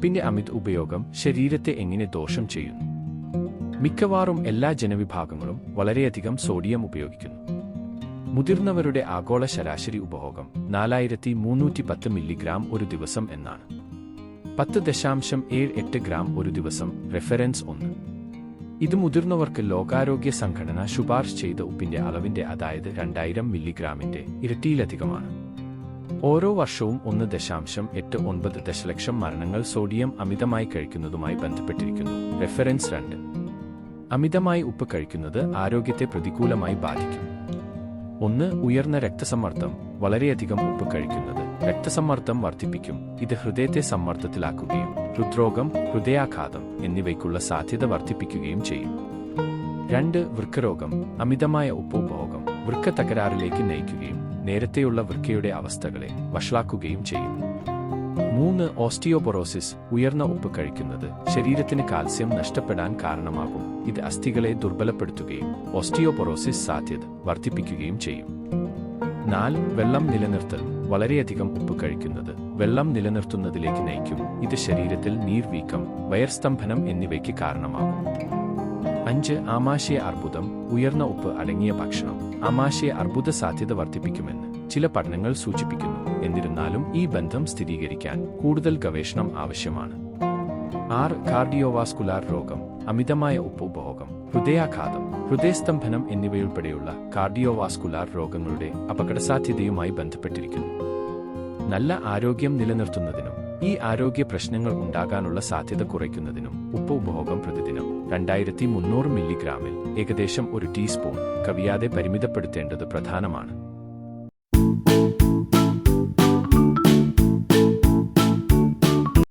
ഉപ്പിന്റെ അമിത് ഉപയോഗം ശരീരത്തെ എങ്ങനെ ദോഷം ചെയ്യുന്നു? മിക്കവാറും എല്ലാ ജനവിഭാഗങ്ങളും വളരെയധികം സോഡിയം ഉപയോഗിക്കുന്നു. മുതിർന്നവരുടെ ആഗോള ശരാശരി ഉപഭോഗം നാലായിരത്തി മുന്നൂറ്റി പത്ത് മില്ലിഗ്രാം ഒരു ദിവസം എന്നാണ്. പത്ത് ദശാംശം ഏഴ് എട്ട് ഗ്രാം ഒരു ദിവസം റെഫറൻസ് ഒന്ന്. ഇത് മുതിർന്നവർക്ക് ലോകാരോഗ്യ സംഘടന ശുപാർശ ചെയ്ത ഉപ്പിന്റെ അളവിന്റെ അതായത് രണ്ടായിരം മില്ലിഗ്രാമിന്റെ ഇരട്ടിയിലധികമാണ്. ഓരോ വർഷവും ഒന്ന് ദശാംശം എട്ട് ഒൻപത് ദശലക്ഷം മരണങ്ങൾ സോഡിയം അമിതമായി കഴിക്കുന്നതുമായി ബന്ധപ്പെട്ടിരിക്കുന്നു. റെഫറൻസ് രണ്ട്. അമിതമായി ഉപ്പ് കഴിക്കുന്നത് ആരോഗ്യത്തെ പ്രതികൂലമായി ബാധിക്കും. ഒന്ന് ഉയർന്ന രക്തസമ്മർദ്ദം വളരെയധികം ഉപ്പ് കഴിക്കുന്നത്. രക്തസമ്മർദ്ദം വർദ്ധിപ്പിക്കും. ഇത് ഹൃദയത്തെ സമ്മർദ്ദത്തിലാക്കുകയും ഹൃദ്രോഗം ഹൃദയാഘാതം എന്നിവയ്ക്കുള്ള സാധ്യത വർദ്ധിപ്പിക്കുകയും ചെയ്യും. രണ്ട് വൃക്കരോഗം അമിതമായ ഉപ്പ് ഉപഭോഗം വൃക്ക തകരാറിലേക്ക് നയിക്കുകയും നേരത്തെയുള്ള വൃക്കയുടെ അവസ്ഥകളെ വഷളാക്കുകയും ചെയ്യും മൂന്ന് ഓസ്റ്റിയോപൊറോസിസ് ഉയർന്ന ഉപ്പ് കഴിക്കുന്നത് ശരീരത്തിന് കാൽസ്യം നഷ്ടപ്പെടാൻ കാരണമാകും. ഇത് അസ്ഥികളെ ദുർബലപ്പെടുത്തുകയും ഓസ്റ്റിയോപൊറോസിസ് സാധ്യത വർദ്ധിപ്പിക്കുകയും ചെയ്യും. നാല് വെള്ളം നിലനിർത്തൽ വളരെയധികം ഉപ്പ് കഴിക്കുന്നത് വെള്ളം നിലനിർത്തുന്നതിലേക്ക് നയിക്കും. ഇത് ശരീരത്തിൽ നീർവീക്കം വയർസ്തംഭനം എന്നിവയ്ക്ക് കാരണമാകും. അഞ്ച് ആമാശയ അർബുദം ഉയർന്ന ഉപ്പ് അടങ്ങിയ ഭക്ഷണം. ആമാശയ അർബുദ സാധ്യത വർദ്ധിപ്പിക്കുമെന്ന് ചില പഠനങ്ങൾ സൂചിപ്പിക്കുന്നു. എന്നിരുന്നാലും ഈ ബന്ധം സ്ഥിരീകരിക്കാൻ കൂടുതൽ ഗവേഷണം ആവശ്യമാണ്. ആറ് കാർഡിയോവാസ്കുലാർ രോഗം അമിതമായ ഉപ്പ് ഉപഭോഗം ഹൃദയാഘാതം ഹൃദയസ്തംഭനം എന്നിവയുൾപ്പെടെയുള്ള കാർഡിയോവാസ്കുലാർ രോഗങ്ങളുടെ അപകടസാധ്യതയുമായി ബന്ധപ്പെട്ടിരിക്കുന്നു. നല്ല ആരോഗ്യം നിലനിർത്തുന്നതിനും ഈ ആരോഗ്യ പ്രശ്നങ്ങൾ ഉണ്ടാകാനുള്ള സാധ്യത കുറയ്ക്കുന്നതിനും ഉപ്പ് ഉപഭോഗം പ്രതിദിനം രണ്ടായിരത്തി മുന്നൂറ് മില്ലിഗ്രാമിൽ ഏകദേശം ഒരു ടീസ്പൂൺ കവിയാതെ പരിമിതപ്പെടുത്തേണ്ടത് പ്രധാനമാണ്.